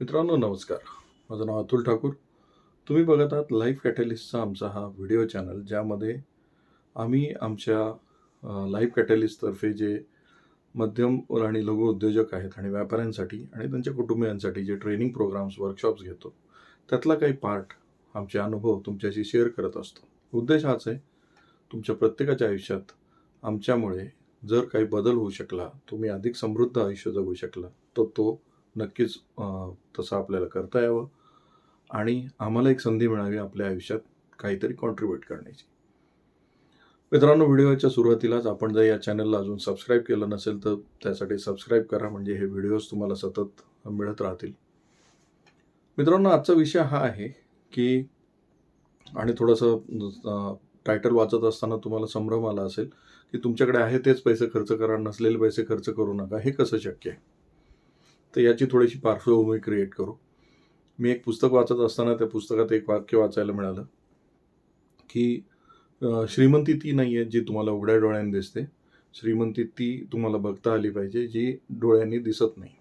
मित्रांनो नमस्कार. माझं नाव अतुल ठाकूर. तुम्ही बघत आहात लाईफ कॅटलिस्टचा आमचा हा व्हिडिओ चॅनल ज्यामध्ये आम्ही आमच्या लाईफ कॅटलिस्टतर्फे जे मध्यम आणि लघु उद्योजक आहेत आणि व्यापाऱ्यांसाठी आणि त्यांच्या कुटुंबियांसाठी जे ट्रेनिंग प्रोग्राम्स वर्कशॉप्स घेतो त्यातला काही पार्ट आमचे अनुभव तुमच्याशी शेअर करत असतो. उद्देश हाच आहे तुमच्या प्रत्येकाच्या आयुष्यात आमच्यामुळे जर काही बदल होऊ शकला तुम्ही अधिक समृद्ध आयुष्य जगू शकला तर तो नक्कीच तसं आपल्याला करता यावं आणि आम्हाला एक संधी मिळावी आपल्या आयुष्यात काहीतरी कॉन्ट्रीब्यूट करण्याची. मित्रांनो व्हिडिओच्या सुरुवातीलाच आपण जर या चॅनलला अजून सबस्क्राईब केलं नसेल तर त्यासाठी सबस्क्राईब करा म्हणजे हे व्हिडिओज तुम्हाला सतत मिळत राहतील. मित्रांनो आजचा विषय हा आहे की आणि थोडंसं टायटल वाचत असताना तुम्हाला संभ्रम आला असेल की तुमच्याकडे आहे तेच पैसे खर्च करा नसलेले पैसे खर्च करू नका हे कसं शक्य आहे? तर याची थोडीशी पार्श्वभूमी क्रिएट करू. मी एक पुस्तक वाचत असताना त्या पुस्तकात एक वाक्य वाचायला मिळालं की श्रीमंती ती नाही आहे जी तुम्हाला उघड्या डोळ्यांनी दिसते. श्रीमंती ती तुम्हाला बघता आली पाहिजे जी डोळ्यांनी दिसत नाही.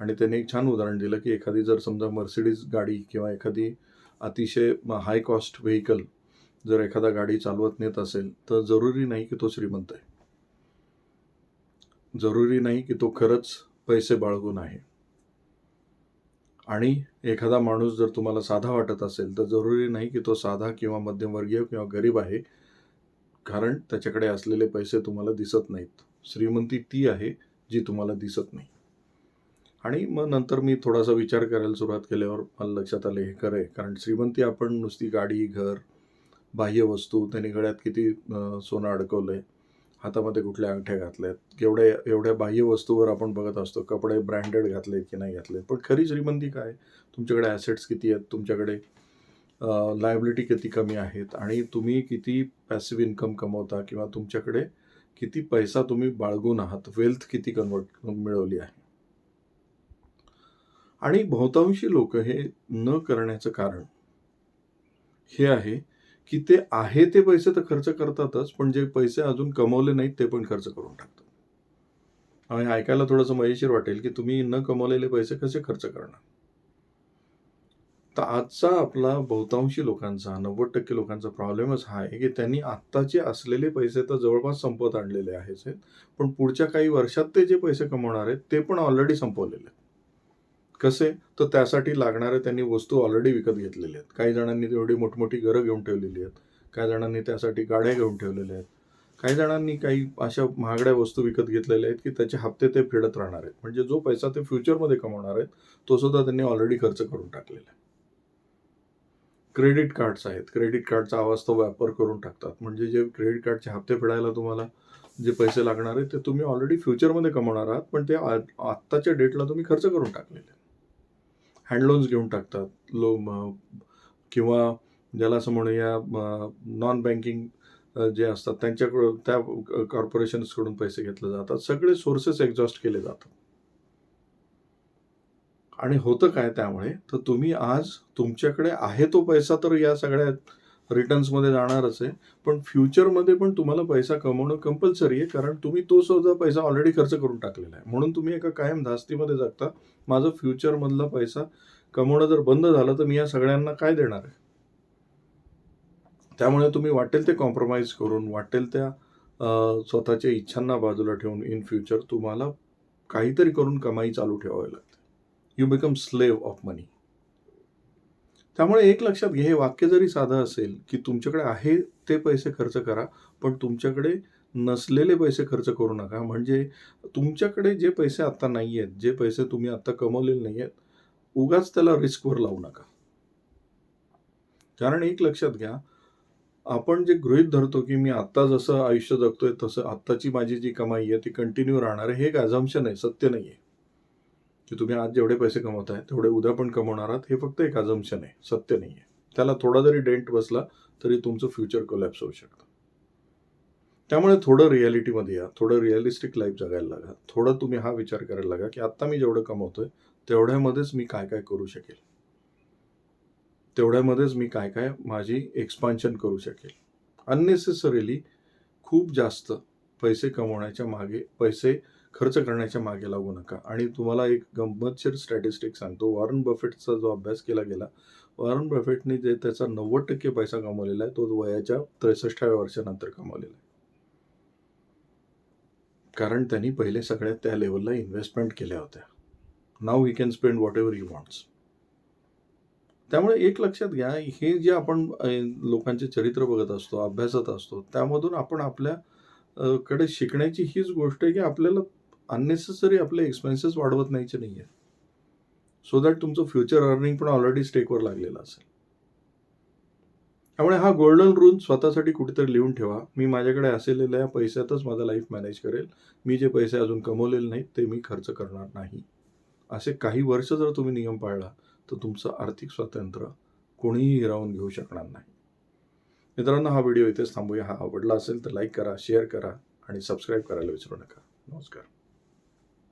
आणि त्याने एक छान उदाहरण दिलं की एखादी जर समजा मर्सिडीज गाडी किंवा एखादी अतिशय हाय कॉस्ट व्हेकल जर एखादा गाडी चालवत नेत असेल तर जरुरी नाही की तो श्रीमंत आहे. जरुरी नाही की तो खरंच पैसे बाळगून आहे. आणि एखादा माणूस जर तुम्हाला साधा वाटत असेल तर जरुरी नाही की तो साधा किंवा मध्यमवर्गीय किंवा गरीब आहे कारण त्याच्याकडे असलेले पैसे तुम्हाला दिसत नाहीत. श्रीमंती ती आहे जी तुम्हाला दिसत नाही. आणि मग नंतर मी थोडासा विचार करायला सुरुवात केल्यावर मला लक्षात आले हे खरं आहे. कारण श्रीमंती आपण नुसती गाडी घर बाह्य वस्तू त्याने गळ्यात किती सोनं अडकवलं आहे हातामध्ये कुठल्या अंगठ्या घातल्यात केवढ्या एवढ्या बाह्य वस्तूवर आपण बघत असतो कपडे ब्रँडेड घातले की नाही घातले. पण खरी श्रीमंती काय? तुमच्याकडे ॲसेट्स किती आहेत? तुमच्याकडे लायबिलिटी किती कमी आहेत? आणि तुम्ही किती पॅसिव्ह इन्कम कमवता? किंवा तुमच्याकडे किती पैसा तुम्ही बाळगून आहात? वेल्थ किती कन्वर्ट मिळवली आहे? आणि बहुतांशी लोक हे न करण्याचं कारण हे आहे की ते आहे ते पैसे तर खर्च करतातच पण जे पैसे अजून कमवले नाहीत ते पण खर्च करून टाकतात. आणि ऐकायला थोडंसं मजेशीर वाटेल की तुम्ही न कमवलेले पैसे कसे खर्च करणार? तर आजचा आपला बहुतांशी लोकांचा नव्वद टक्के लोकांचा प्रॉब्लेमच हा आहे की त्यांनी आत्ताचे असलेले पैसे तर जवळपास संपत आणलेले आहेत. पण पुढच्या काही वर्षात ते जे पैसे कमवणार आहेत ते पण ऑलरेडी संपवलेले आहेत. कसे? तर त्यासाठी लागणाऱ्या त्यांनी वस्तू ऑलरेडी विकत घेतलेल्या आहेत. काही जणांनी एवढी मोठमोठी घरं घेऊन ठेवलेली आहेत. काही जणांनी त्यासाठी गाड्या घेऊन ठेवलेल्या आहेत. काही जणांनी काही अशा महागड्या वस्तू विकत घेतलेल्या आहेत की त्याचे हप्ते ते फेडत राहणार आहेत. म्हणजे जो पैसा ते फ्युचरमध्ये कमवणार आहेत तो सुद्धा त्यांनी ऑलरेडी खर्च करून टाकलेला आहे. क्रेडिट कार्ड्स आहेत. क्रेडिट कार्डचा आवाज तो वापर करून टाकतात. म्हणजे जे क्रेडिट कार्डचे हप्ते फेडायला तुम्हाला जे पैसे लागणार आहेत ते तुम्ही ऑलरेडी फ्युचरमध्ये कमवणार आहात पण ते आत्ताच्या डेटला तुम्ही खर्च करून टाकलेले हँडलोन्स हँड लोन्स घेऊन टाकतात लो किंवा ज्याला असं म्हणूया नॉन बँकिंग जे असतात त्यांच्याकडून त्या कॉर्पोरेशन्सकडून पैसे घेतले जातात. सगळे सोर्सेस एक्झॉस्ट केले जातात. आणि होतं काय त्यामुळे? तर तुम्ही आज तुमच्याकडे आहे तो पैसा तर या सगळ्या रिटर्न्समध्ये जाणारच आहे. पण फ्युचरमध्ये पण तुम्हाला पैसा कमवणं कंपल्सरी आहे कारण तुम्ही तो सुद्धा पैसा ऑलरेडी खर्च करून टाकलेला आहे. म्हणून तुम्ही एका कायम धास्तीमध्ये जगता. माझं फ्युचरमधला पैसा कमवणं जर बंद झालं तर मी या सगळ्यांना काय देणार आहे? त्यामुळे तुम्ही वाटेल ते कॉम्प्रोमाइज करून वाटेल त्या स्वतःच्या इच्छांना बाजूला ठेवून इन फ्युचर तुम्हाला काहीतरी करून कमाई चालू ठेवावी लागते. You become slave of money त्यामुळे एक लक्षात घ्या हे वाक्य जरी साधं असेल की तुमच्याकडे आहे ते पैसे खर्च करा पण तुमच्याकडे नसलेले पैसे खर्च करू नका. म्हणजे तुमच्याकडे जे पैसे आत्ता नाही आहेत जे पैसे तुम्ही आत्ता कमवलेले नाही आहेत उगाच त्याला रिस्कवर लावू नका. कारण एक लक्षात घ्या आपण जे गृहित धरतो की मी आत्ता जसं आयुष्य जगतोय तसं आत्ताची माझी जी कमाई आहे ती कंटिन्यू राहणार आहे हे एक अझम्पशन आहे सत्य नाही आहे की तुम्ही आज जेवढे पैसे कमवताय तेवढे उद्या पण कमवणार आहात. हे फक्त एक अझम्पशन आहे. सत्य नाही आहे. त्याला थोडा जरी डेंट बसला तरी तुमचं फ्युचर कोलॅप्स होऊ शकतं. त्यामुळे थोडं रियालिटीमध्ये या. थोडं रिअलिस्टिक लाईफ जगायला लागा. थोडं तुम्ही हा विचार करायला लागा की आत्ता मी जेवढं कमवतोय तेवढ्यामध्येच मी काय काय करू शकेल? तेवढ्यामध्येच मी काय काय माझी एक्सपान्शन करू शकेल? अननेसेसरीली खूप जास्त पैसे कमवण्याच्या मागे पैसे खर्च करण्याच्या मागे लागू नका. आणि तुम्हाला एक गंमतशीर स्टॅटिस्टिक सांगतो. वॉरन बफेटचा जो अभ्यास केला गेला वॉरन बफेटने जे त्याचा नव्वद टक्के पैसा कमवलेला आहे तो वयाच्या त्रेसष्टाव्या वर्षानंतर कमवलेला आहे. कारण त्यांनी पहिले सगळ्यात त्या लेवलला इन्व्हेस्टमेंट केल्या होत्या. Now you can spend whatever you wants त्यामुळे एक लक्षात घ्या हे जे आपण लोकांचे चरित्र बघत असतो अभ्यासत असतो त्यामधून आपण आपल्या कडे शिकण्याची हीच गोष्ट आहे की आपल्याला अननेसेसरी आपले एक्सपेन्सेस वाढवत नाहीचे नाही आहेत सो दॅट तुमचं फ्युचर अर्निंग पण ऑलरेडी स्टेकवर लागलेलं असेल. त्यामुळे हा गोल्डन रूल स्वतःसाठी कुठेतरी लिहून ठेवा. मी माझ्याकडे असलेल्या पैशातच माझा लाईफ मॅनेज करेल. मी जे पैसे अजून कमवलेले नाहीत ते मी खर्च करणार नाही. असे काही वर्ष जर तुम्ही नियम पाळला तर तुमचं आर्थिक स्वातंत्र्य कोणीही हिरावून घेऊ शकणार नाही. मित्रांनो हा व्हिडिओ इथेच थांबूया. हा आवडला असेल तर लाईक करा शेअर करा आणि सबस्क्राईब करायला विसरू नका. नमस्कार.